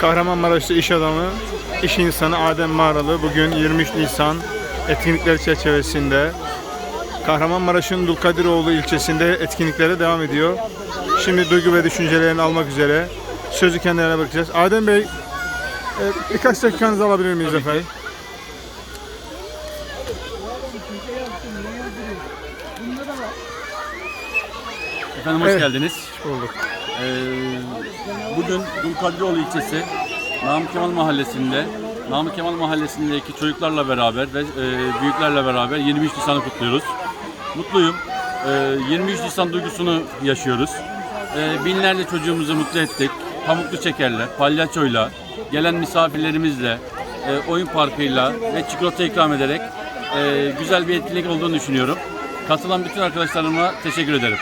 Kahramanmaraşlı iş adamı, iş insanı Adem Mağaralı bugün 23 Nisan etkinlikler çerçevesinde Kahramanmaraş'ın Dulkadiroğlu ilçesinde etkinliklere devam ediyor. Şimdi duygu ve düşüncelerini almak üzere sözü kendilerine bırakacağız. Adem Bey, e, birkaç dakikanızı alabilir miyiz efendim? Efendim hoş Evet. geldiniz. Bulduk. Ee, bugün Dulkadiroğlu ilçesi Namık Kemal Mahallesi'nde Namık Kemal Mahallesi'ndeki çocuklarla beraber ve e, büyüklerle beraber 23 Nisan'ı kutluyoruz. Mutluyum. Ee, 23 Nisan duygusunu yaşıyoruz. Ee, binlerce çocuğumuzu mutlu ettik. Pamuklu çekerle, palyaçoyla, gelen misafirlerimizle, e, oyun parkıyla ve çikolata ikram ederek e, güzel bir etkinlik olduğunu düşünüyorum. Katılan bütün arkadaşlarıma teşekkür ederim.